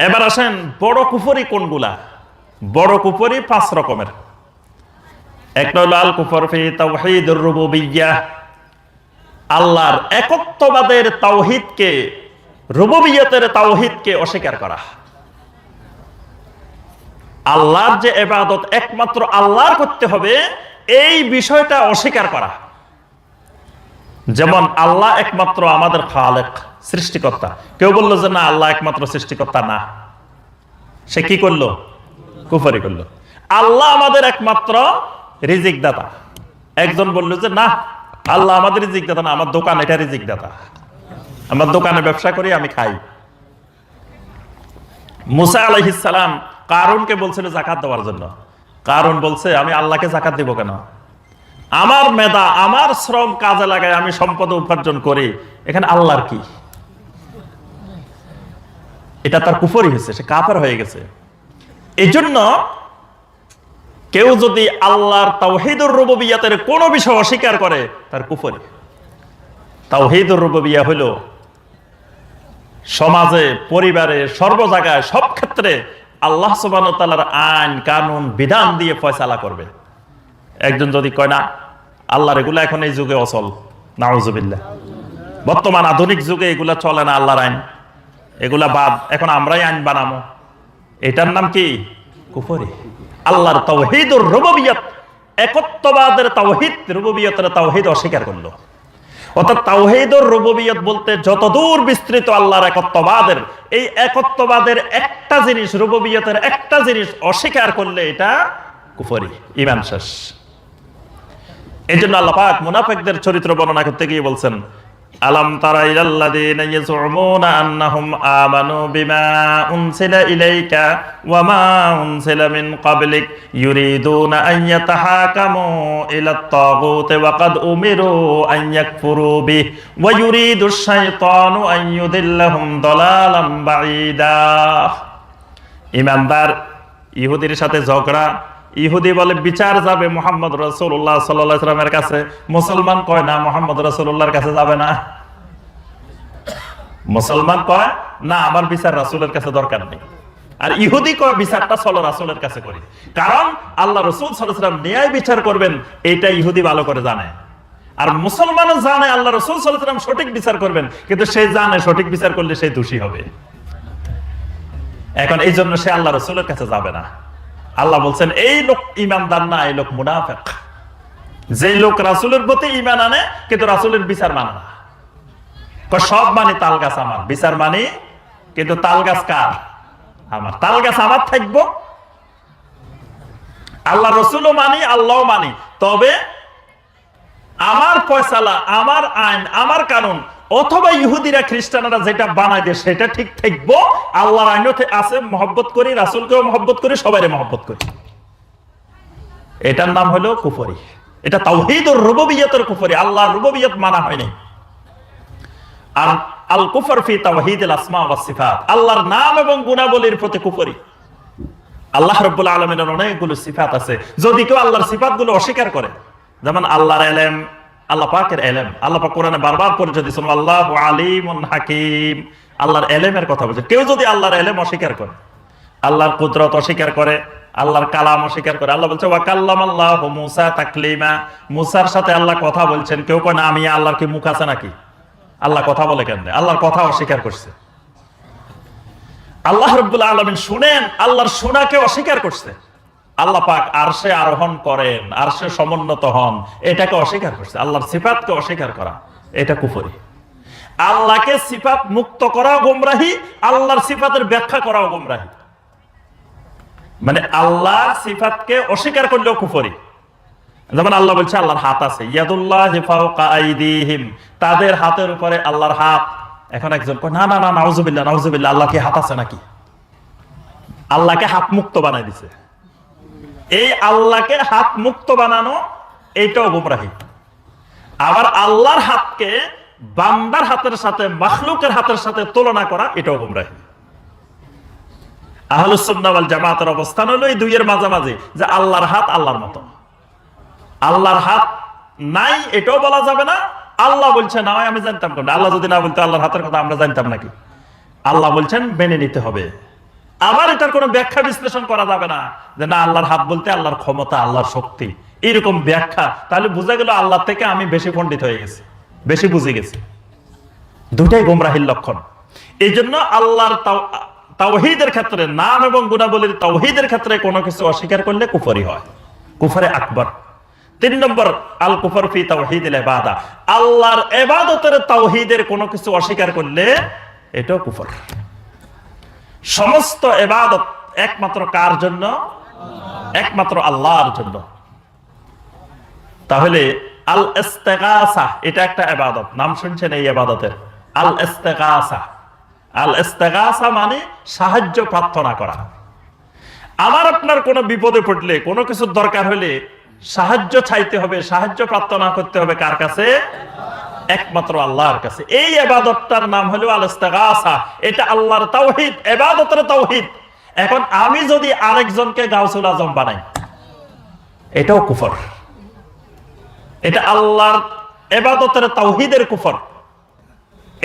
এবার আসেন, বড় কুফরি কোনগুলা? বড় কুফরি পাঁচ রকমের। একটা হলো আল কুফর ফি তাওহীদুর রুবুবিয়্যাহ আল্লাহর একত্ববাদের তাওহীদকে, রুবুবিয়তের তাওহীদকে অস্বীকার করা। আল্লাহর যে এবাদত একমাত্র আল্লাহর করতে হবে, এই বিষয়টা অস্বীকার করা। যেমন, আল্লাহ একমাত্র আমাদের খালেক। সৃষ্টিকর্তা। কেউ বলল যে না, আল্লাহ একমাত্র সৃষ্টিকর্তা না। সে কি করল? কুফারি করল। আল্লাহ আমাদের একমাত্র রিজিক দাতা একজন বলল যে না, আল্লাহ আমাদের রিজিক দাতা না, আমার দোকান এটা রিজিক দাতা আমার দোকানে ব্যবসা করি, আমি খাই। মুসা আলহিসাম কারণকে বলছিল জাকাত দেওয়ার জন্য। কারণ বলছে, আমি আল্লাহকে জাকাত দিব কেন? আমার মেধা, আমার শ্রম কাজে লাগায় আমি সম্পদ উপার্জন করি। এখানে আল্লাহর কি? এটা তার কুফরি হয়েছে সে কাফের হয়ে গেছে। এই জন্য কেউ যদি আল্লাহর তাওহিদুর রুববিয়াতের কোনো বিষয় অস্বীকার করে তার কুফরি। তাওহিদুর রুববিয়া হলো সমাজে পরিবারে সর্ব জায়গায় সব ক্ষেত্রে আল্লাহ সুবহানাহু ওয়া তাআলার আইন কানুন বিধান দিয়ে ফয়সালা করবে। একজন যদি কয় না আল্লাহর এগুলা এখন এই যুগে অচল নাউজুবিল্লাহ। বর্তমান আধুনিক যুগে এগুলা চলে না আল্লাহর আইন। এগুলা বাদ এখন আমরাই আইন বানাবো এটার নাম কি? কুফরি। আল্লাহর তাওহীদুর রুবুবিয়ত। একত্ববাদের তাওহীদ রুবুবিয়তের তাওহীদ অস্বীকার করল। অর্থাৎ তাওহীদুর রুবুবিয়ত বলতে যতদূর বিস্তৃত আল্লাহর একত্ববাদের এই একত্ববাদের একটা জিনিস রুবুবিয়তের একটা জিনিস অস্বীকার করলে এটা কুফরি ইমান শেষ। এই জন্য আল্লাহ পাক মুনাফিকদের চরিত্র বর্ণনা করতে গিয়ে বলছেন আলাম তারা আমানু বিমা মিন ইমানদার ইহুদির সাথে ঝগড়া ইহুদি বলে বিচার যাবে মোহাম্মদ রসুল্লাহ সাল্লামের কাছে। মুসলমান কয়, না, মোহাম্মদ রসুল্লাহর কাছে যাবে না। মুসলমান কয়, না, আমার বিচার রাসুলের কাছে দরকার নেই। আর ইহুদি কয়, বিচারটা চলো রাসুলের কাছে করি। কারণ আল্লাহ রসুল সাল্লাম ন্যায় বিচার করবেন এইটা ইহুদি ভালো করে জানে। আর মুসলমানও জানে, আল্লাহ রসুল সাল্লাম সঠিক বিচার করবেন, কিন্তু সে জানে, সঠিক বিচার করলে সে দোষী হবে। এখন এই জন্য সে আল্লাহ রসুলের কাছে যাবে না। আল্লাহ বলছেন, এই লোক ইমানদার না, এই লোক মুনাফেক। যে লোক রাসুলের প্রতি ইমান আনে, কিন্তু রাসুলের বিচার মানে না। সব মানে তাল গাছ আমার। বিচার মানি, কিন্তু তাল গাছ কার? আমার। তাল গাছ আমার থাকব। আল্লাহ রসুলও মানি আল্লাহ মানি। তবে আমার ফয়সালা, আমার আইন, আমার কানুন অথবা ইহুদিরা, খ্রিস্টানরা যেটা বানায় দেয় সেটা ঠিক থাকব। আল্লাহর আইন আছে মহব্বত করি, রাসুলকেও মহব্বত করি সবাই মহব্বত করি। এটার নাম হলো কুফরি। এটা তাওহিদ ও কুফরি। আল্লাহর রুববিয়ত মানা হয়নি। আর আল কুফর ফি তাওহিদ আসমা ওয়াস সিফাত। আল্লাহর নাম এবং গুণাবলীর প্রতি কুফরি। আল্লাহ রাব্বুল আলামিনের অনেকগুলো সিফাত আছে। যদি কেউ আল্লাহর সিফাতগুলো অস্বীকার করে, যেমন আল্লাহর এলেম আল্লাহ পাকের এলেম, আল্লাহ পাক কোরআনে বারবার আল্লাহ আলিমুন হাকিম। আল্লাহর এলেমের কথা বলছে। কেউ যদি আল্লাহর এলেম অস্বীকার করে, আল্লাহর কুদরত অস্বীকার করে, আল্লাহর কালাম অস্বীকার করে, আল্লাহ বলছে ওয়াকাল্লাম আল্লাহ মুসা তাকলিমা। মুসার সাথে আল্লাহ কথা বলছেন, কেউ কয় আমি আল্লাহর কি মুখ আছে নাকি? আল্লাহ কথা বলে কেন আল্লাহর কথা অস্বীকার করছে। আল্লাহ রব্বুল আলমিন শুনেন, আল্লাহর শোনাকে অস্বীকার করছে। আল্লাহ পাক আরশে আরোহণ করেন, আরশে সমুন্নত হন। এটাকে অস্বীকার করছে। আল্লাহর সিফাতকে অস্বীকার করা। এটা কুফরি। আল্লাহকে সিফাত মুক্ত করাও গোমরাহি, আল্লাহর সিফাতের ব্যাখ্যা করাও গোমরাহি। মানে আল্লাহর সিফাতকে অস্বীকার করলেও কুফরি। যেমন আল্লাহ বলছে, আল্লাহর হাত আছে। তাদের হাতের উপরে আল্লাহর হাত। এখন একজন না না না, নাউজুবিল্লাহ নাউজুবিল্লাহ আল্লাহ কি হাত আছে নাকি? আল্লাহকে হাত মুক্ত বানাই দিছে। এই আল্লাহকে হাত মুক্ত বানানো এইটাও গুমরাহি আবার আল্লাহর হাতকে বান্দার হাতের সাথে, মাখলুকের হাতের সাথে তুলনা করা এটাও গুমরাহি আহলুসুন্নাওয়াল জামাতের অবস্থান হলো এই দুইয়ের মাঝামাঝি, যে আল্লাহর হাত আল্লাহর মতো আল্লাহর হাত নাই, এটাও বলা যাবে না। আল্লাহ বলছে, না, আমি জানতাম কোনটা আল্লাহ যদি না বলতো, আল্লাহর হাতের কথা আমরা জানতাম নাকি? আল্লাহ বলছেন, মেনে নিতে হবে। আবার এটার কোনো ব্যাখ্যা বিশ্লেষণ করা যাবে না যে না, আল্লাহর হাত বলতে আল্লাহর ক্ষমতা, আল্লাহর শক্তি। এরকম ব্যাখ্যা, তাহলে বোঝা গেল আল্লাহ থেকে আমি বেশি পণ্ডিত হয়ে গেছি, বেশি বুঝে গেছি। দুটাই গোমরাহির লক্ষণ। এই জন্য আল্লাহর তাও- তাওহীদের ক্ষেত্রে, নাম এবং গুণাবলীর তাওহীদের ক্ষেত্রে কোনো কিছু অস্বীকার করলে কুফরি হয়। কুফরে আকবর। তিন নম্বর আল কুফর ফি তাওহীদ ইবাদা। আল্লাহর ইবাদতের তাওহিদের কোনো কিছু অস্বীকার করলে এটাও কুফর। সমস্ত এবাদত একমাত্র কার জন্য? একমাত্র আল্লাহর জন্য। তাহলে আল ইস্তেগাসা এটা একটা ইবাদত নাম শুনছেন এই ইবাদতের আল ইস্তেগাসা আল ইস্তেগাসা মানে সাহায্য প্রার্থনা করা। আমার আপনার কোনো বিপদে পড়লে, কোনো কিছুর দরকার হলে সাহায্য চাইতে হবে, সাহায্য প্রার্থনা করতে হবে কার কাছে? একমাত্র আল্লাহর কাছে। এই এবাদতটার নাম হলো আল ইস্তেগাসা এটা আল্লাহর তাওহীদ এবাদতের তাওহীদ। এখন আমি যদি আরেকজনকে গাউসুল আজম বানাই, এটাও কুফর। এটা আল্লাহর এবাদতের তাওহীদের কুফর।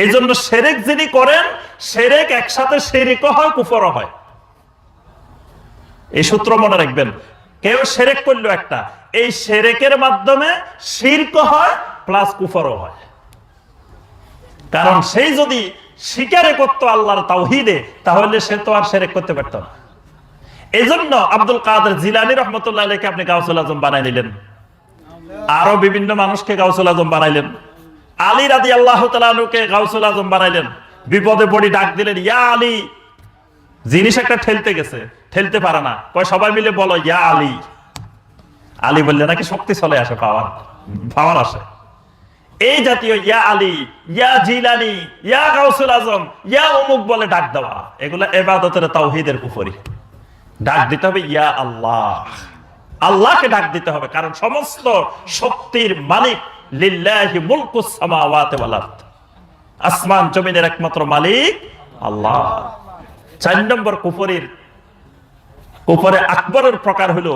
এই জন্য সেরেক যিনি করেন, সেরেক একসাথে সেরেকও হয়, কুফরও হয়। এই সূত্র মনে রাখবেন, কেউ সেরেক করল একটা, এই সেরেকের মাধ্যমে শির্ক হয়, প্লাস কুফরও হয়। কারণ সেই যদি স্বীকারে করতো আল্লাহর তাওহিদে, তাহলে সে তো আর সেরেক করতে পারত না। এই জন্য আব্দুল কাদের জিলানি রহমতুল্লাহ আলাইকে আপনি গাউসুল আজম বানাই নিলেন। আরও বিভিন্ন মানুষকে গাউসুল আজম বানাইলেন। আলী রাদি আল্লাহ তালুকে গাউসুল আজম বানাইলেন। বিপদে পড়ি ডাক দিলেন, ইয়া আলী! জিনিস একটা ঠেলতে গেছে, ঠেলতে পারে না। কয়, সবাই মিলে বলো, ইয়া আলী। আলী বললে, নাকি শক্তি চলে আসে, পাওয়ার পাওয়ার আসে। এই জাতীয় ইয়া আলী, ইয়া জিলানি, ইয়া গাউসুল আজম, ইয়া অমুক বলে ডাক দেওয়া। এগুলো এবাদতের তাওহিদের কুফরি ডাক দিতে হবে ইয়া আল্লাহ। আল্লাহকে ডাক দিতে হবে, কারণ সমস্ত শক্তির মালিক লিল্লাহি মুলকুস সামাওয়াতি ওয়াল আরদ। আসমান জমিনের একমাত্র মালিক আল্লাহ। চার নম্বর কুফরির, কুফরে আকবরের প্রকার হলো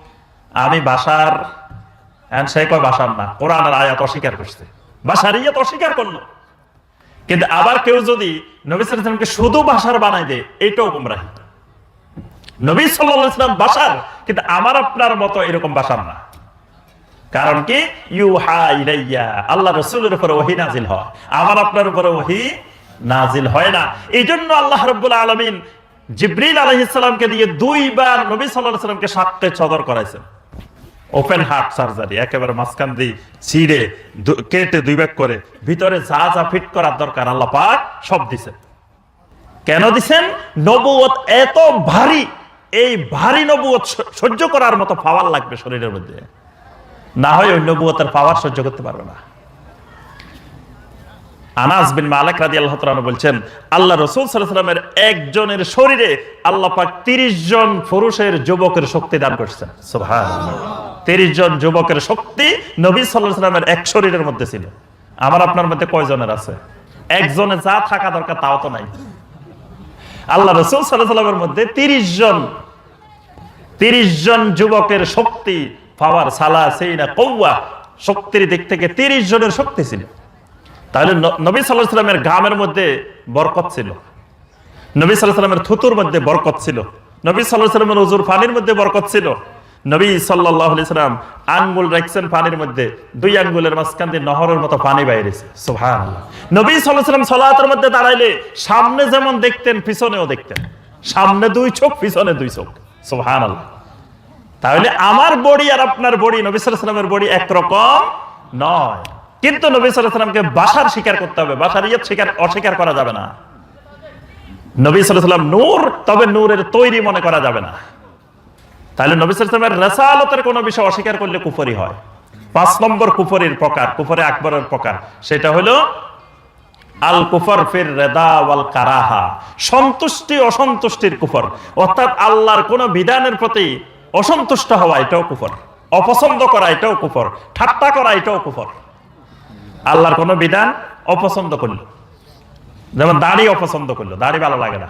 আমি বাসার বাসার না কোরআনের আয়াত অস্বীকার করছে। বাসারিয়াত অস্বীকার করল। কিন্তু আবার কেউ যদি নবী সাল্লামকে শুধু বাসার বানাই দেয় এইটাও গুমরাহি। নবী সাল্লাম বাসার, কিন্তু আমার আপনার মতো এরকম বাসার না। কারণ কি? ইউহা ইলাইয়া, আল্লাহ রসুলের উপরে ওহি নাজিল হয়। আমার আপনার উপরে ওহি নাজিল হয় না। এই জন্য আল্লাহ রব্বুল আলমিন জিব্রিল আলহিসামকে দিয়ে দুইবার নবী সাল্লাহ সাল্লামকে সাতটে চদর করাইছেন। ওপেন হার্ট সার্জারি একেবারে মাঝখান দিয়ে ছিঁড়ে কেটে দুই ভাগ করে, ভিতরে যা যা ফিট করার দরকার, আল্লাহ পাক সব দিছেন। কেন দিছেন? নবুয়ত এত ভারী, এই ভারী নবুয়ত সহ্য করার মতো পাওয়ার লাগবে শরীরের মধ্যে। না হয় ওই নবুয়তের পাওয়ার সহ্য করতে পারবে না। আনাস বিন মালিক রাদিয়াল্লাহু তাআলা বলছেন, আল্লাহ রাসূল সাল্লামের একজনের শরীরে আল্লাহ পাক 30 জন পুরুষের যুবকের শক্তি দান করেছেন। সুবহানাল্লাহ। 30 জন যুবকের শক্তি নবী সাল্লামের এক শরীরের মধ্যে ছিল। আমার আপনার মধ্যে কয়জনের আছে? একজনে যা থাকা দরকার তাও তো নাই। আল্লাহ রাসূল সাল্লামের মধ্যে 30 জন, তিরিশ জন যুবকের শক্তি পাওয়ার সালা সেই না কৌয়া শক্তির দিক থেকে তিরিশ জনের শক্তি ছিল। তাহলে নবী সাল্লাহ সাল্লামের গামের মধ্যে বরকত ছিল। নবী সাল্লাহ সাল্লামের থুতুর মধ্যে বরকত ছিল। নবী সাল্লাহ সাল্লামের উজুর পানির মধ্যে বরকত ছিল। নবী সাল্লাম আঙ্গুল রাখছেন পানির মধ্যে, দুই আঙ্গুলের মাঝখান দিয়ে নহরের মতো পানি বাইরেছে সোহান নবী সাল্লাম সলাতের মধ্যে দাঁড়াইলে সামনে যেমন দেখতেন, পিছনেও দেখতেন। সামনে দুই চোখ, পিছনে দুই চোখ। সোহান তাহলে আমার বডি আর আপনার বডি, নবী সাল্লামের বডি একরকম নয়। কিন্তু নবী সাল্লামকে বাসার স্বীকার করতে হবে, বাসার ইয়ে স্বীকার অস্বীকার করা যাবে না। নবী সাল্লাম নূর, তবে নূরের তৈরি মনে করা যাবে না। তাহলে নবী সাল্লামের রেসালতের কোনো বিষয় অস্বীকার করলে কুফরি হয়। পাঁচ নম্বর কুফরির প্রকার, কুফরে আকবরের প্রকার। সেটা হলো আল কুফর ফির রেদা ওয়াল কারাহা। সন্তুষ্টি অসন্তুষ্টির কুফর। অর্থাৎ আল্লাহর কোন বিধানের প্রতি অসন্তুষ্ট হওয়া এটাও কুফর। অপছন্দ করা এটাও কুফর। ঠাট্টা করা এটাও কুফর। আল্লাহর কোন বিধান অপছন্দ করল। যেমন দাড়ি অপছন্দ করল। দাড়ি ভালো লাগে না।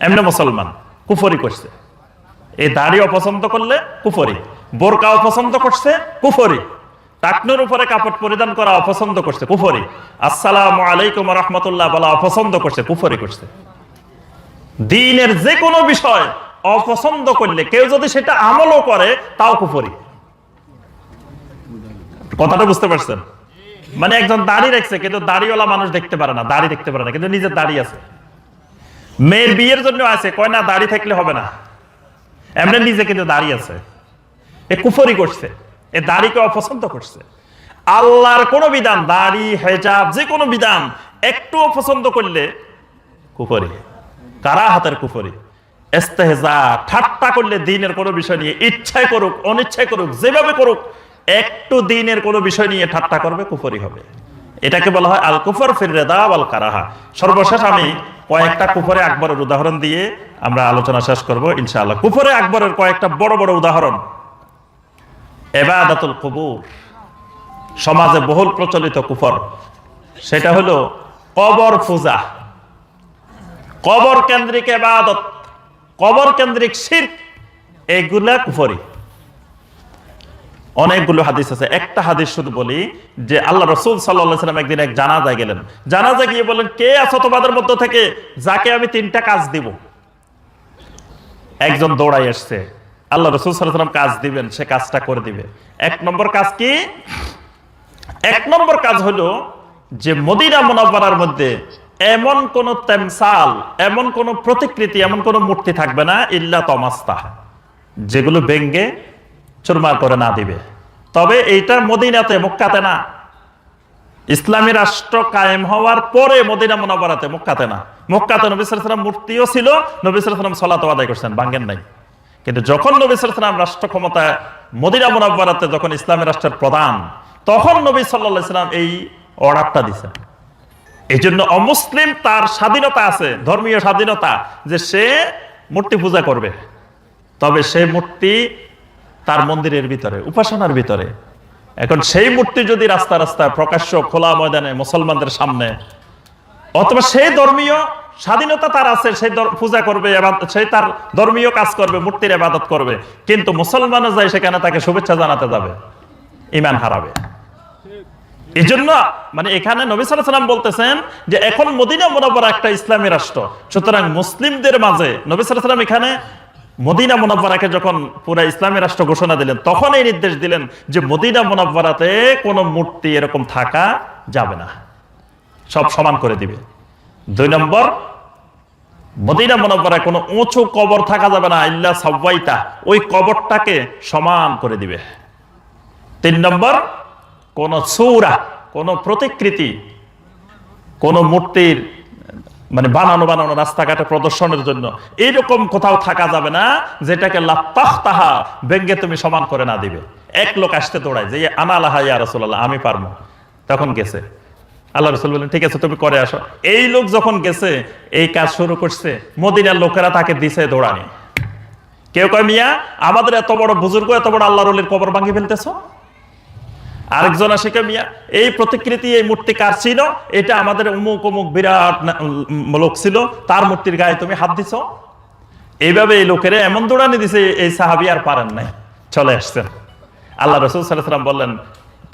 এমনি মুসলমান কুফরি করছে। এই দাড়ি অপছন্দ করলে কুফরি বোরকা অপছন্দ করছে কুফরি, টাকনুর উপরে কাপড় পরিধান করা অপছন্দ করছে কুফরি, আসসালামু আলাইকুম রহমতুল্লাহ বলা অপছন্দ করছে, কুফরি করছে। দিনের যে কোনো বিষয় অপছন্দ করলে, কেউ যদি সেটা আমলও করে, তাও কুফরি। কথাটা বুঝতে পারছেন? মানে একজন দাড়ি রাখছে, কিন্তু দাড়িওয়ালা মানুষ দেখতে পারে না, দাড়ি দেখতে পারে না, কিন্তু নিজের দাড়ি আছে। মেয়ের বিয়ের জন্য আছে, কয় না দাড়ি থাকলে হবে না। এমনি নিজে কিন্তু দাড়ি আছে। এ কুফরি করছে। এ দাড়িকে অপছন্দ করছে। আল্লাহর কোন বিধান, দাড়ি, হেজাব, যে কোনো বিধান একটু অপছন্দ করলে কুফরি। কারা হাতের কুফরি? এস্তেহেজা ঠাট্টা করলে দিনের কোনো বিষয় নিয়ে ইচ্ছায় করুক, অনিচ্ছায় করুক, যেভাবে করুক, একটু দিনের কোনো বিষয় নিয়ে ঠাট্টা করবে, কুফরি হবে। এটাকে বলা হয় আল কুফর ফির রেদা আল কারাহা সর্বশেষ আমি কয়েকটা কুফরে আকবরের উদাহরণ দিয়ে আমরা আলোচনা শেষ করব, ইনশাআল্লাহ। কুফরে আকবরের কয়েকটা বড় বড় উদাহরণ। এবাদাতুল কবুর, সমাজে বহুল প্রচলিত কুফর। সেটা হলো কবর পূজা। কবর কেন্দ্রিক এবাদত, কবর কেন্দ্রিক শির এগুলা কুফরি। অনেকগুলো হাদিস আছে। একটা হাদিস শুধু বলি যে আল্লাহ রসুল সাল্লাম একদিন এক জানাজা গেলেন। জানাজা গিয়ে বলেন কে আছো তোমাদের মধ্য থেকে? যাকে আমি তিনটা কাজ দিব। একজন দৌড়াই আসছে আল্লাহ রসুল সাল্লাম কাজ দিবেন, সে কাজটা করে দিবে। এক নম্বর কাজ কি? এক নম্বর কাজ হলো যে মদিনা মোনাব্বারার মধ্যে এমন কোন তেমসাল, এমন কোন প্রতিকৃতি, এমন কোন মূর্তি থাকবে না, ইল্লা তমাস্তা যেগুলো ব্যঙ্গে চুরমার করে না দিবে। তবে এইটা মদিনাতে, মক্কাতে না। ইসলামী রাষ্ট্র কায়েম হওয়ার পরে মদিনা মোনাবারাতে মক্কাতে না। মক্কাতে নবী সালাম মূর্তিও ছিল, নবী সালাম সলাত আদায় করছেন বাঙ্গেন নাই। কিন্তু যখন নবী সালাম রাষ্ট্র ক্ষমতায় মদিনা মোনাবারাতে যখন ইসলামী রাষ্ট্রের প্রধান, তখন নবী সাল্লা সাল্লাম এই অর্ডারটা দিছেন। এই জন্য অমুসলিম তার স্বাধীনতা আছে, ধর্মীয় স্বাধীনতা, যে সে মূর্তি পূজা করবে। তবে সে মূর্তি তার মন্দিরের ভিতরে, উপাসনার ভিতরে। এখন সেই মূর্তি যদি রাস্তা রাস্তায় প্রকাশ্য খোলা ময়দানে মুসলমানদের সামনে, অথবা সেই ধর্মীয় স্বাধীনতা তার আছে, সেই পূজা করবে সেই তার ধর্মীয় কাজ করবে, মূর্তির আবাদত করবে, কিন্তু মুসলমানও যায় সেখানে তাকে শুভেচ্ছা জানাতে যাবে ইমান হারাবে। এই জন্য মানে এখানে নবী সাল্লাম বলতেছেন যে, এখন মদিনা মুনাব্বারা একটা ইসলামী রাষ্ট্র, সুতরাং মুসলিমদের মাঝে নবী সাল্লাম এখানে মদিনা মুনাব্বারাকে যখন পুরা ইসলামী রাষ্ট্র ঘোষণা দিলেন, তখন এই নির্দেশ দিলেন যে মদিনা মুনাব্বারাতে কোনো মূর্তি এরকম থাকা যাবে না। সব সমান করে দিবে। দুই নম্বর, মদিনা মুনাব্বারায় কোনো উঁচু কবর থাকা যাবে না, ইল্লা সাব্বাইতা ওই কবরটাকে সমান করে দিবে। তিন নম্বর, কোন সৌরা, কোন প্রতিকৃতি, কোন মূর্তির মানে বানানো বানানো রাস্তাঘাটে প্রদর্শনের জন্য। এইরকম কোথাও থাকা যাবে না, যেটাকে লাপ্তাহ তাহা ব্যঙ্গে তুমি সমান করে না দিবে। এক লোক আসতে দৌড়ায়, যে আনা আলাহা ইয়া রসুল্লাহ আমি পারব। তখন গেছে। আল্লাহ রসুল বললেন, ঠিক আছে, তুমি করে আসো। এই লোক যখন গেছে, এই কাজ শুরু করছে, মদিনার লোকেরা তাকে দিছে দৌড়ানি। কেউ কয়, মিয়া, আমাদের এত বড় বুজুর্গ, এত বড় আল্লাহ রলির কবর ভাঙি ফেলতেছো? আরেকজন কে মিয়া? এই প্রতিকৃতি, এই মূর্তি কার ছিল? এটা আমাদের অমুক অমুক বিরাট লোক ছিল। তার মূর্তির গায়ে তুমি হাত দিছ। এইভাবে এই লোকেরা এমন দৌড়ানি দিছে, এই সাহাবি আর পারেন নাই। চলে আসছেন আল্লাহ রসুল সাল্লাম বললেন,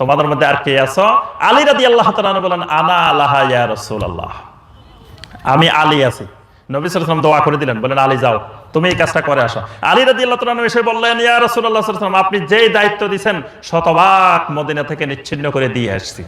তোমাদের মধ্যে আর কে আছো? আলী রাদি আল্লাহ বলেন আনা আল্লাহ ইয়া রসুল আল্লাহ আমি আলী আছি। নবী সাল্লাম দোয়া করে দিলেন বলেন আলী, যাও। তুমি এই কাজটা করে আসো। আলী রাদি আল্লাহ এসে বললেন, ইয়া আপনি যেই দায়িত্ব দিবেন শতভাগ মদিনা থেকে নিচ্ছিন্ন করে দিয়ে আসছি।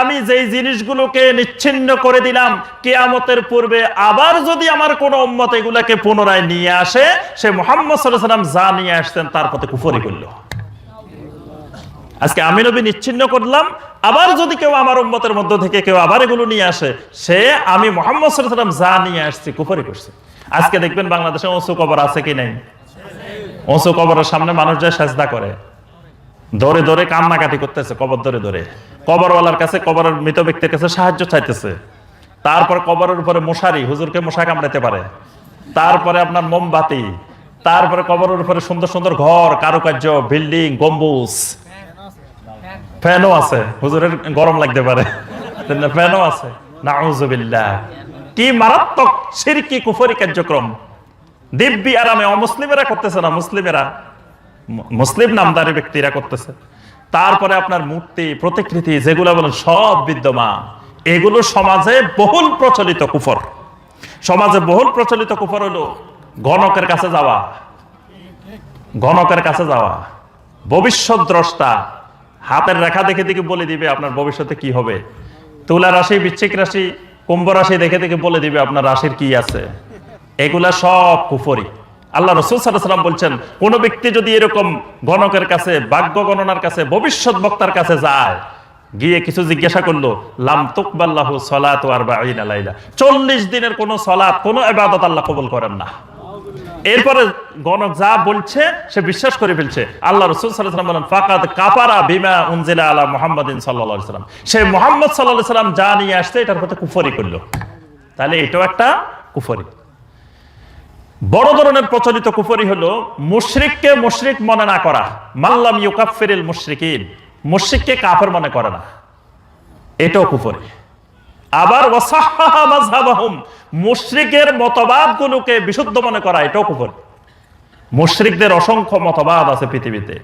আমি যেই জিনিসগুলোকে নিচ্ছিন্ন করে দিলাম, কেয়ামতের পূর্বে আবার যদি আমার কোনো উম্মত এগুলাকে পুনরায় নিয়ে আসে, সে মোহাম্মদ সাল্লাল্লাহু আলাইহি ওয়াসাল্লাম যা নিয়ে আসতেন তার প্রতি কুফরি করল। আজকে আমি নবী নিচ্ছিন্ন করলাম। আবার যদি কেউ আমার উম্মতের মধ্য থেকে কেউ আবার এগুলো নিয়ে আসে, সে আমি মোহাম্মদ ওয়াসাল্লাম যা নিয়ে আসছি কুফরি করছে। আজকে দেখবেন বাংলাদেশে উঁচু কবর আছে কি নাই? উঁচু কবরের সামনে মানুষ যায় সাজদা করে। ধরে ধরে কান্নাকাটি করতেছে, কবর ধরে ধরে কবরওয়ালার কাছে কবরের মৃত ব্যক্তির কাছে সাহায্য চাইতেছে। তারপর কবরের উপরে মশারি, হুজুরকে মশা কামড়াতে পারে। তারপরে আপনার মোমবাতি, তারপরে কবরের উপরে সুন্দর সুন্দর ঘর, কারুকার্য, বিল্ডিং, গম্বুজ। ফ্যানও আছে। হুজুরের গরম লাগতে পারে। ফ্যানও আছে। নাউজুবিল্লাহ। কি মারাত্মক সিরকি কুফরি কার্যক্রম। দিব্যি আরামে, অমুসলিমেরা করতেছে না, মুসলিমেরা? মুসলিম নামদারি ব্যক্তিরা করতেছে। তারপরে আপনার মূর্তি, প্রতিকৃতি, যেগুলো বলেন, সব বিদ্যমান। এগুলো সমাজে বহুল প্রচলিত কুফর। সমাজে বহুল প্রচলিত কুফর হলো গণকের কাছে যাওয়া। গণকের কাছে যাওয়া। ভবিষ্যৎ দ্রষ্টা। হাতের রেখা দেখে দেখে বলে দিবে আপনার ভবিষ্যতে কি হবে। তুলা রাশি, বৃশ্চিক রাশি, কুম্ভ রাশি দেখে দেখে বলে দিবে আপনার রাশির কি আছে। এগুলা সব কুফরি। আল্লাহ রসুল সাল্লাম বলছেন, কোন ব্যক্তি যদি এরকম গণকের কাছে, ভাগ্য গণনার কাছে, ভবিষ্যৎ বক্তার কাছে যায়, গিয়ে কিছু জিজ্ঞাসা করল, লাম তুকবাল্লাহু সলাত আর লাইলা। চল্লিশ দিনের কোন সলাৎ কোন এবাদত আল্লাহ কবুল করেন না। এরপরে গণক যা বলছে, সে বিশ্বাস করে ফেলছে। আল্লাহ রসুল সাল্লাম বলেন, ফাকাদ কাপারা বিমা উনজিলা আলা মুহাম্মাদিন সাল্লাল্লাহু সাল্লাম সে মোহাম্মদ সাল্লাল্লাহু সাল্লাম যা নিয়ে আসছে, এটার প্রতি কুফরি করল। তাহলে এটাও একটা কুফরি। বড় ধরনের প্রচলিত কুফরি হলো, মুশরিককে মুশরিক মনে না করা। মাল্লাম ইউকাফিরিল মুশরিকিন, মুশরিককে কাফের মনে করে না। এটাও কুফরি। আবার মুশরিকের মতবাদগুলোকে বিশুদ্ধ মনে করা, এটাও কুফরি। মুশরিকদের অসংখ্য মতবাদ আছে পৃথিবীতে।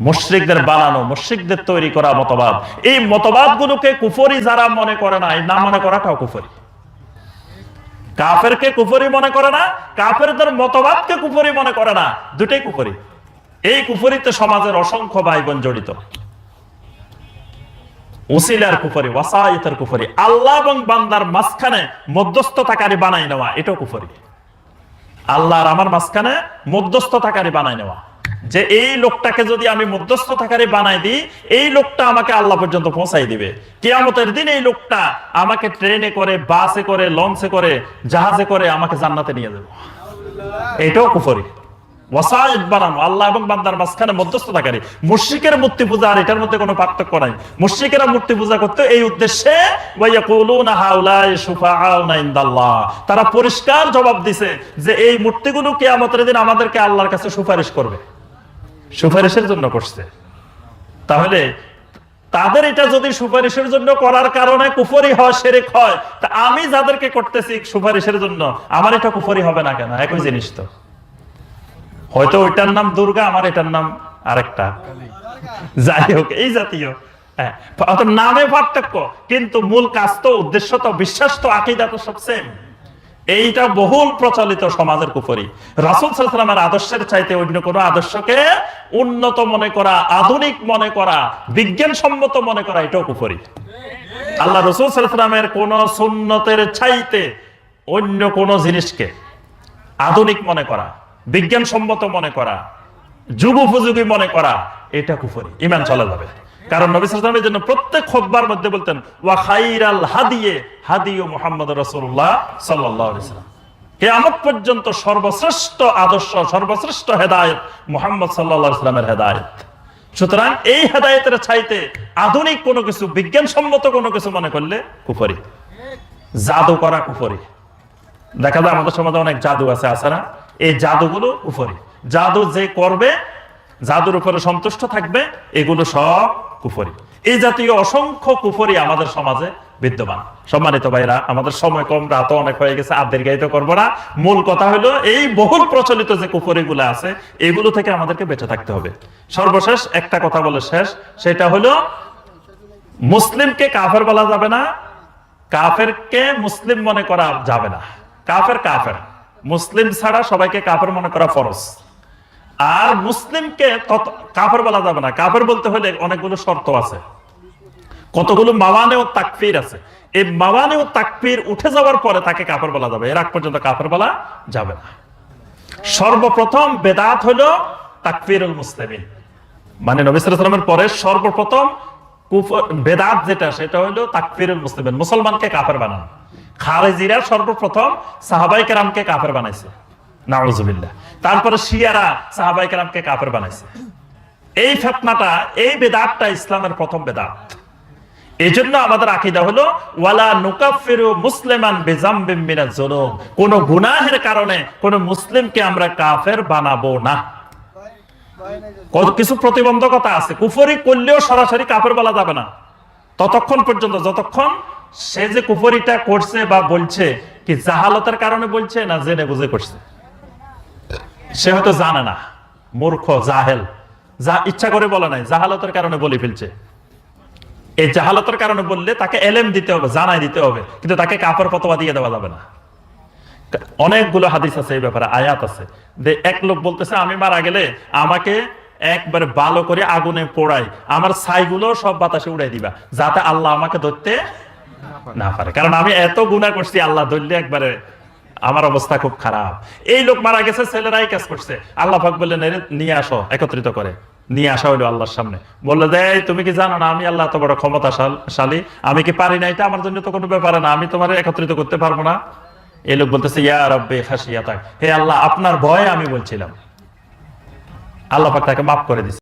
মুশরিকদের বানানো, মুশরিকদের তৈরি করা মতবাদ। এই মতবাদগুলোকে কুফরি যারা মনে করে না, এই না মনে করাটাও কুফরি। কাফেরকে কুফরি মনে করে না, কাফেরদের মতবাদকে কুফরি মনে করে না, দুটাই কুফরি। এই কুফরিতে সমাজের অসংখ্য ভাই বোন জড়িত। উসিলার কুফরি, ওয়াসাইতের কুফরি, আল্লাহ এবং বান্দার মাঝখানে মধ্যস্থতাকারী বানাই নেওয়া, এটাও কুফরি। আল্লাহর আমার মাঝখানে মধ্যস্থতাকারী বানাই নেওয়া। যে এই লোকটাকে যদি আমি মধ্যস্থতাকারী বানাই দিই, এই লোকটা আমাকে আল্লাহ পর্যন্ত পৌঁছাই দিবে। কিয়ামতের দিন এই লোকটা আমাকে ট্রেনে করে, বাসে করে, লঞ্চে করে, জাহাজে করে আমাকে জান্নাতে নিয়ে যাবে। এটাও কুফরি। তারা পরিষ্কার জবাব দিছে যে এই মূর্তিগুলো কিয়ামতের দিন আমাদেরকে আল্লাহর কাছে সুপারিশ করবে। সুপারিশের জন্য করছে। তাহলে তাদের এটা যদি সুপারিশের জন্য করার কারণে কুফরি হয়, সেরেক হয়, তা আমি যাদেরকে করতেছি সুপারিশের জন্য, আমার এটা কুফরি হবে না কেন? একই জিনিস তো। হয়তো ওইটার নাম দুর্গা আমার এটার নাম আরেকটা। যাই হোক এই জাতীয়। হ্যাঁ, নামে পার্থক্য কিন্তু মূল কাজ তো উদ্দেশ্য তো বিশ্বাস তো আকিদা তো সব সেম এইটা বহুল প্রচলিত সমাজের কুফরি। রাসুল সাল্লামের আদর্শের চাইতে অন্য কোনো আদর্শকে উন্নত মনে করা আধুনিক মনে করা বিজ্ঞানসম্মত মনে করা এটাও কুফরি। আল্লাহ রসুল সাল্লামের কোন সুন্নতের চাইতে অন্য কোন জিনিসকে আধুনিক মনে করা। বিজ্ঞানসম্মত মনে করা, যুগ উপযোগী মনে করা, এটা কুফরি ইমান চলা যাবে। কারণ নবী সাল্লামের জন্য প্রত্যেক খোদবার মধ্যে বলতেন, ওয়া খাইরাল হাদিয়ে হাদিও মুহাম্মদ আলাইহি সাল্লাম পর্যন্ত সর্বশ্রেষ্ঠ আদর্শ, সর্বশ্রেষ্ঠ হেদায়েত মুহাম্মদ সাল্লাল্লাহু আলাইহি সাল্লামের হেদায়েত। সুতরাং এই হেদায়েতের চাইতে আধুনিক কোনো কিছু, বিজ্ঞানসম্মত কোনো কিছু মনে করলে কুফরি। জাদু করা কুফরি। দেখা যায় আমাদের সমাজে অনেক জাদু আছে আছে না? এই জাদুগুলো উপরে। জাদু যে করবে, জাদুর উপরে সন্তুষ্ট থাকবে, এগুলো সব কুফরি। এই জাতীয় অসংখ্য কুফরি আমাদের সমাজে বিদ্যমান। সম্মানিত ভাইরা আমাদের সময় কম রাত অনেক হয়ে গেছে, আর দীর্ঘায়িত করব না। মূল কথা হলো, এই বহুল প্রচলিত যে কুফরি গুলো আছে, এগুলো থেকে আমাদেরকে বেঁচে থাকতে হবে। সর্বশেষ একটা কথা বলে শেষ, সেটা হলো, মুসলিমকে কাফের বলা যাবে না, কাফেরকে মুসলিম মনে করা যাবে না। কাফের কাফের। মুসলিম ছাড়া সবাইকে কাফের মনে করা ফরজ। আর মুসলিমকে কাফের বলা যাবে না। কাফের বলতে হলে অনেকগুলো শর্ত আছে। কতগুলো মাওয়ানে ও তাকফির আছে। এই মাওয়ানে ও তাকফির উঠে যাওয়ার পরে তাকে কাফের বলা যাবে। এর আগ পর্যন্ত কাফের বলা যাবে না। সর্বপ্রথম বেদাত হলো তাকফিরুল মুসলিমিন। মানে নবী সাল্লাল্লাহু আলাইহি ওয়াসাল্লামের পরে সর্বপ্রথম বেদাত যেটা, সেটা হলো তাকফিরুল মুসলিমিন। মুসলমানকে কাফের বানানো। খারেজিরা সর্বপ্রথম সাহাবাই কেরামকে কাফের বানাইছে। নাউজুবিল্লাহ। তারপরে শিয়ারা সাহাবাই কেরামকে কাফের বানাইছে। এই ফেতনাটা, এই বেদাতটা ইসলামের প্রথম বেদাত। এই জন্য আমাদের আকিদা হলো, ওয়ালা মুসলিমান গুনাহের কারণে কোন মুসলিমকে আমরা কাফের বানাবো না। কিছু প্রতিবন্ধকতা আছে। কুফরি করলেও সরাসরি কাফের বলা যাবে না। ততক্ষণ পর্যন্ত, যতক্ষণ সে যে কুফরিটা করছে বা বলছে, কি জাহালতের কারণে বলছে না জেনে বুঝে করছে? সে হয়তো জানে না। মূর্খ, জাহেল। যা ইচ্ছা করে বলে নাই, জাহালতের কারণে বলে ফেলছে। এই জাহালতের কারণে বললে তাকে এলেম দিতে হবে, জানাই দিতে হবে, কিন্তু তাকে কাপড় পতোয়া দিয়ে দেওয়া যাবে না। অনেকগুলো হাদিস আছে এই ব্যাপারে, আয়াত আছে। যে এক লোক বলতেছে, আমি মারা গেলে আমাকে একবারে ভালো করে আগুনে পোড়াই, আমার ছাইগুলো সব বাতাসে উড়াই দিবা, যাতে আল্লাহ আমাকে ধরতে না পারে। কারণ আমি এত গুণা করছি, আল্লাহ ধরলে একবারে আমার অবস্থা খুব খারাপ। এই লোক মারা গেছে, ছেলেরাই কাজ করছে। আল্লাহ পাক বললেন নিয়ে আসো, একত্রিত করে। নিয়ে আসা হইল আল্লাহর সামনে। বলল যে তুমি কি জানো না, আমি আল্লাহ তো বড় ক্ষমতাশালী আমি কি পারি না? এটা আমার জন্য তো কোনো ব্যাপার না। আমি তোমার একত্রিত করতে পারব না। এই লোক বলতেছে, ইয়া রব্বে খাসিয়া হে আল্লাহ, আপনার ভয়ে আমি বলছিলাম। আল্লাহ পাক তাকে মাফ করে দিছে।